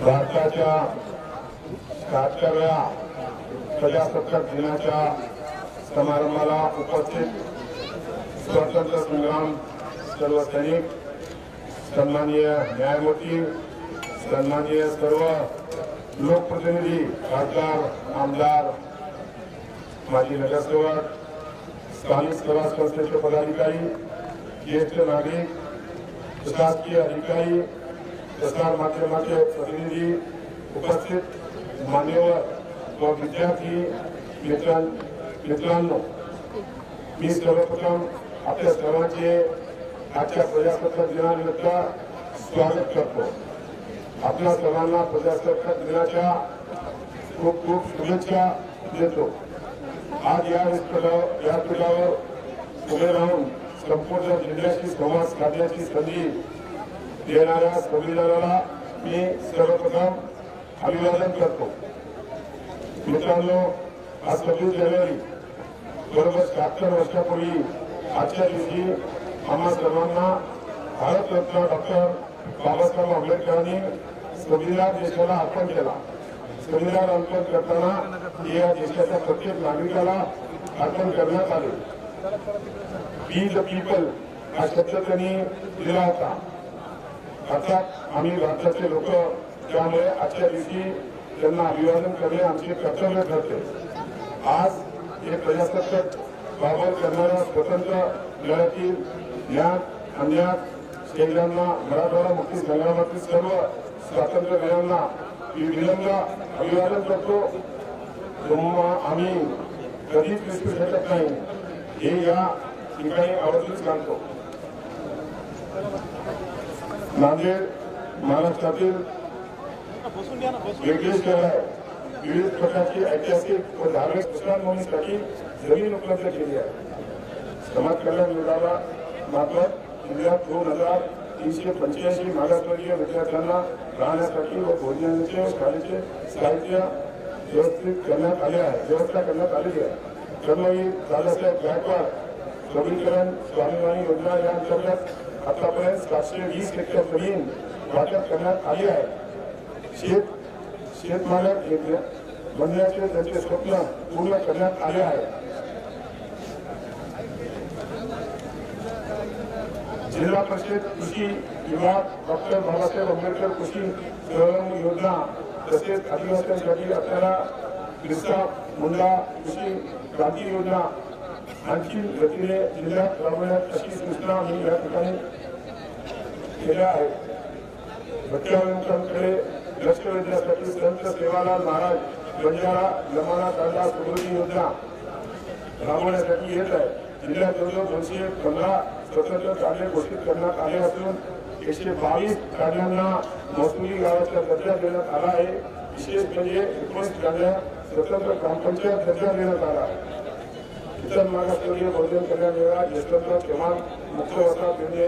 भारताच्या शहात्तरव्या प्रजासत्ताक दिनाच्या समारंभाला उपस्थित स्वातंत्र्य संग्राम सर्व सैनिक सन्माननीय न्यायमूर्ती सन्माननीय सर्व लोकप्रतिनिधी खासदार आमदार माजी नगरसेवक स्थानिक स्वराज संस्थेचे पदाधिकारी ज्येष्ठ नागरिक प्रशासकीय अधिकारी प्रसार माध्यमाचे प्रतिनिधी उपस्थित मान्यवर व विद्यार्थी मित्रां मी सर्वप्रथम आपल्या सर्वांचे आजच्या प्रजासत्ताक दिनानिमित्त स्वागत करतो. आपल्या सर्वांना प्रजासत्ताक दिनाच्या खूप खूप शुभेच्छा देतो. आज या व्यासपीठावर व्यासपीठावर उभे राहून संपूर्ण जिल्ह्याशी संवाद साधण्याची संधी देणाऱ्या संविधानाला मी सर्वप्रथम अभिवादन करतो. मित्रांनो आज सव्वीस जानेवारी बरोबर शहात्तर वर्षापूर्वी आजच्या दिवशी आम्हा सर्वांना भारतरत्न डॉक्टर बाबासाहेब आंबेडकरांनी संविधान देशाला अर्पण केला. संविधान अर्पण करताना या देशाच्या प्रत्येक नागरिकाला अर्पण करण्यात आले. बी द पीपल हा शब्द त्यांनी दिला होता. अर्थात आम्ही राज्याचे लोक त्यामुळे आजच्या दिवशी त्यांना अभिवादन करणे आमचे कर्तव्य ठरते. आज हे प्रजासत्ताक बाबत करणाऱ्या स्वतंत्र लढ्यातील ज्ञान अन्यात केंद्रांना मराठवाडा मुक्ती संग्रामातील सर्व स्वातंत्र्यवीरांना विलंब अभिवादन करतो. तेव्हा आम्ही कधीच विसरू शकत नाही. हे या ठिकाणी आवर्जून सांगतो. नांदेड महाराष्ट्रातील शहर आहे. विविध प्रकारची ऐतिहासिक व धार्मिक प्रसारभूमीसाठी जमीन उपलब्ध केली आहे. समाज कल्याण विभागा मार्फत जिल्ह्यात दोन हजार तीनशे पंच्याऐंशी मागासवर्गीय विद्यार्थ्यांना राहण्यासाठी व भोजनाचे व शाळेचे साहित्य व्यवस्थित करण्यात आले आहे व्यवस्था करण्यात आलेली आहे. कर्मवीर दादासाहेब गायकवाड सबलीकरण स्वाभिमानी योजना या अंतर्गत आतापर्यंत सातशे वीस हेक्टर जमीन वाटप करण्यात आली आहे. शेत शेतमालक बनण्याचे त्यांचे स्वप्न पूर्ण करण्यात आले आहे. जिल्हा परिषद कृषी विभाग डॉक्टर बाबासाहेब आंबेडकर कृषी सहयोग योजना तसेच आदिवासींसाठी असणारा कृषा मुंडा कृषी क्रांती योजना आणखी गतीने जिल्ह्यात राबवण्यात अशी सूचना मी या ठिकाणी केल्या आहेत. भटक्याकडे लक्ष वेधण्यासाठी संत सेवालाल महाराज बंजारा जमाना कांदा समृद्धी योजना राबवण्यासाठी येत आहे. जिल्ह्यात जवळजवळ दोनशे पंधरा स्वतंत्र कार्य घोषित करण्यात आले असून एकशे बावीस कार्यांना महसुली गावाचा दर्जा देण्यात आला आहे. विशेष म्हणजे एकोणीस कार्या स्वतंत्र ग्रामपंचायत दर्जा देण्यात आला आहे. शिक्षण मागासवर्गीय बहुजन कल्याण विभाग यशवंतराव चव्हाण मुख्य वसाहत योजने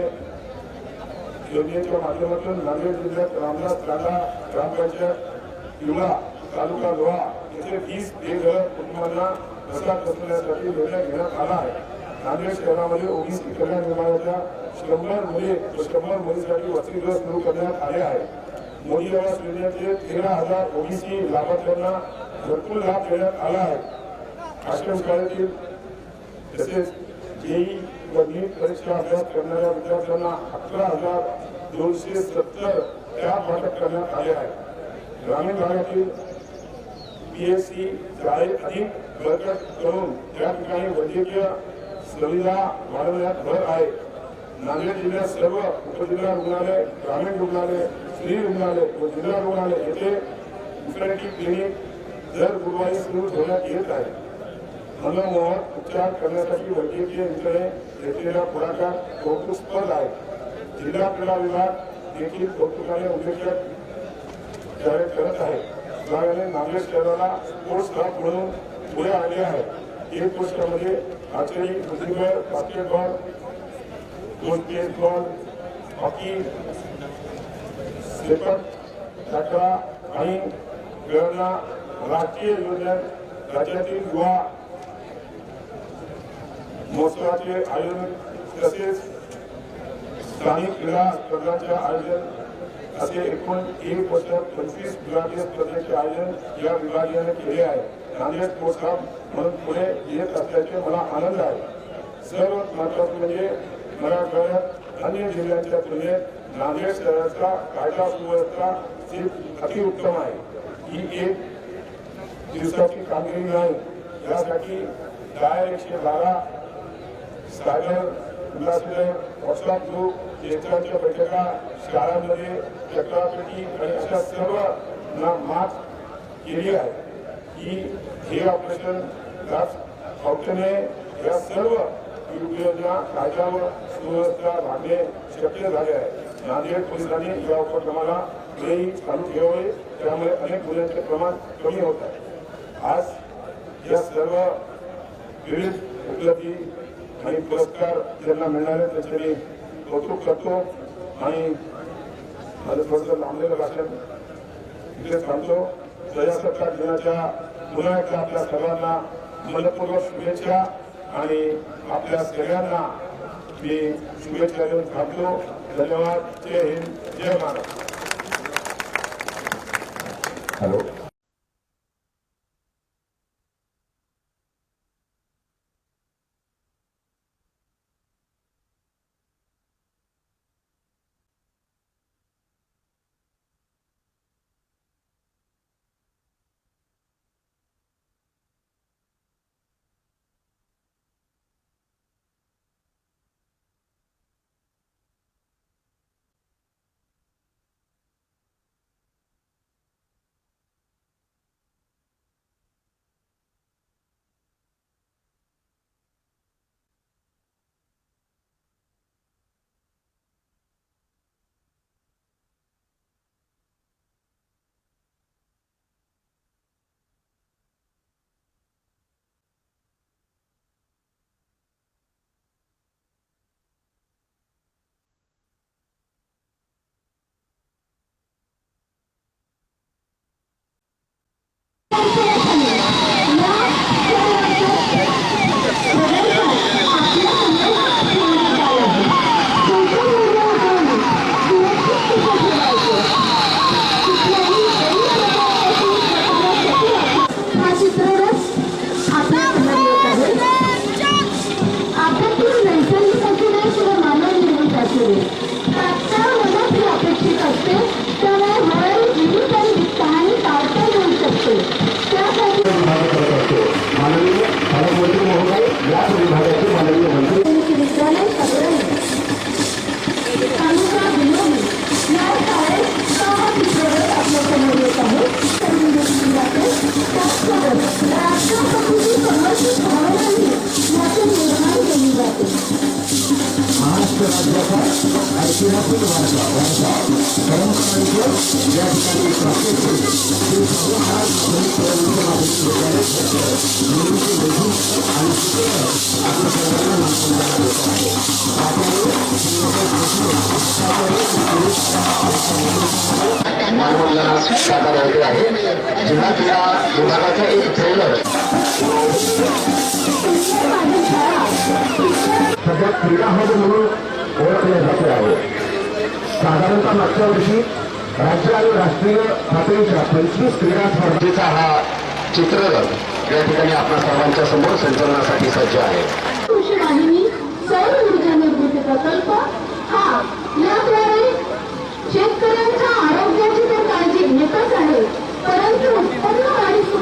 योजनेच्या माध्यमातून नांदेड जिल्ह्यात रामनाथ कांदा ग्रामपंचायत युवा तालुका लोहा येथे वीस बेघर कुटुंबांना वसाहत बसवण्यासाठी निर्णय घेण्यात आला आहे. नांदेड शहरामध्ये ओबीसी कल्याण विभागाच्या शंभर मुले व शंभर मुलीसाठी वसतिगृह सुरू करण्यात आले आहे. मोदी आवास योजनेचे तेरा हजार ओबीसी लाभार्थ्यांना भरपूर लाभ देण्यात आला आहे. आश्रमशाळेतील तसेच जेई व परीक्षा अभ्यास करणाऱ्या विद्यार्थ्यांना अकरा हजार दोनशे सत्तर कॅब वाटप करण्यात आले आहे ग्रामीण भागातील सी शाळे अधिक बळकट करून त्या ठिकाणी वैद्यकीय सुविधा वाढवण्यात भर आहे. नांदेड जिल्ह्यात सर्व उपजिल्हा रुग्णालय ग्रामीण रुग्णालय स्त्री रुग्णालय व जिल्हा रुग्णालय येथे क्लिनिक दर गुरुवारी सुरू ठेवण्यात येत आहे. मनोमोहन उपचार करण्यासाठी वैद्यकीय यंत्रणे घेतलेला पुढाकार कौतुकस्पद आहे. जिल्हा क्रीडा विभाग देखील कौतुकाने उल्लेखक कार्य करत आहे. विभागाने नांदेड शहराला स्पोर्ट्स क्लब म्हणून पुढे आले आहे. एक गोष्टमध्ये आर्चरी बुद्धिबळ बास्केटबॉल बेसबॉल हॉकी लेपट टाकरा आणि गळना राष्ट्रीय योजनेत राज्यातील युवा महोत्सवाचे आयोजन तसेच स्थानिक क्रीडा स्पर्धांचे आयोजन असे एकूण एक वर्ष पंचवीस विभागीय स्पर्धेचे आयोजन या विभागाने केले आहे. नांदेड स्पोर्ट्स हब म्हणून पुढे येत असल्याचे मला आनंद आहे. सर्वात महत्वाचं म्हणजे मराठवाड्यात अन्य जिल्ह्यांच्या तुलनेत नांदेड शहराचा कायदा सुव्यवस्था ही अतिउत्तम आहे. ही एक दिवसाची कामगिरी नाही. यासाठी दहा एकशे बारा सायबर उल्हासनगर व्हॉट्सअप ग्रुप लेखकांच्या बैठका, शाळांमध्ये चक्रापेटी आणि अशा सर्व मात केली आहे. ही हे ऑपरेशन दास या सर्व योजना कायदा सुव्यवस्था भागणे शक्य झाले आहे. नांदेड पोलिसांनी या उपक्रमाला वेळी चालू ठेवावे त्यामुळे अनेक गुन्ह्यांचे प्रमाण कमी होत आहे. आज या सर्व विविध उपलब्धी आणि पुरस्कार ज्यांना मिळणारे त्यांचे मी कौतुक करतो. आणि माझं थोडंसं लांबलेलं भाषण इथे थांबतो. प्रजासत्ताक दिनाच्या पुन्हा एकदा आपल्या सर्वांना मनपूर्वक शुभेच्छा आणि आपल्या सगळ्यांना मी शुभेच्छा देऊन थांबतो. धन्यवाद. जय हिंद. जय महाराष्ट्र हॅलो. महाराष्ट्र राज्याचा ऐतिहासिक वारसा वारसा परंपरांचं या ठिकाणी प्राप्त श्री शाहू महाराज माध्यमिक प्रबोधन माध्यमिक आणि आपल्या सर्वांना मानवंदना देत आहे मानवंदना सादर आहे जिल्हा क्रीडा विभागाचा एक ट्रेलर सध्या क्रीडा हब म्हणून ओळखले जाते आहे. साधारणतः मागच्या वर्षी राज्य आणि राष्ट्रीय पातळीच्या पंचवीस क्रीडा स्पर्धेचा हा चित्ररथ या ठिकाणी आपल्या सर्वांच्या समोर संचलनासाठी सज्ज आहे. सौर ऊर्जा निर्मिती प्रकल्प हा याद्वारे शेतकऱ्यांच्या आरोग्याची तर काळजी घेतच आहे. परंतु उत्पन्न वाढीस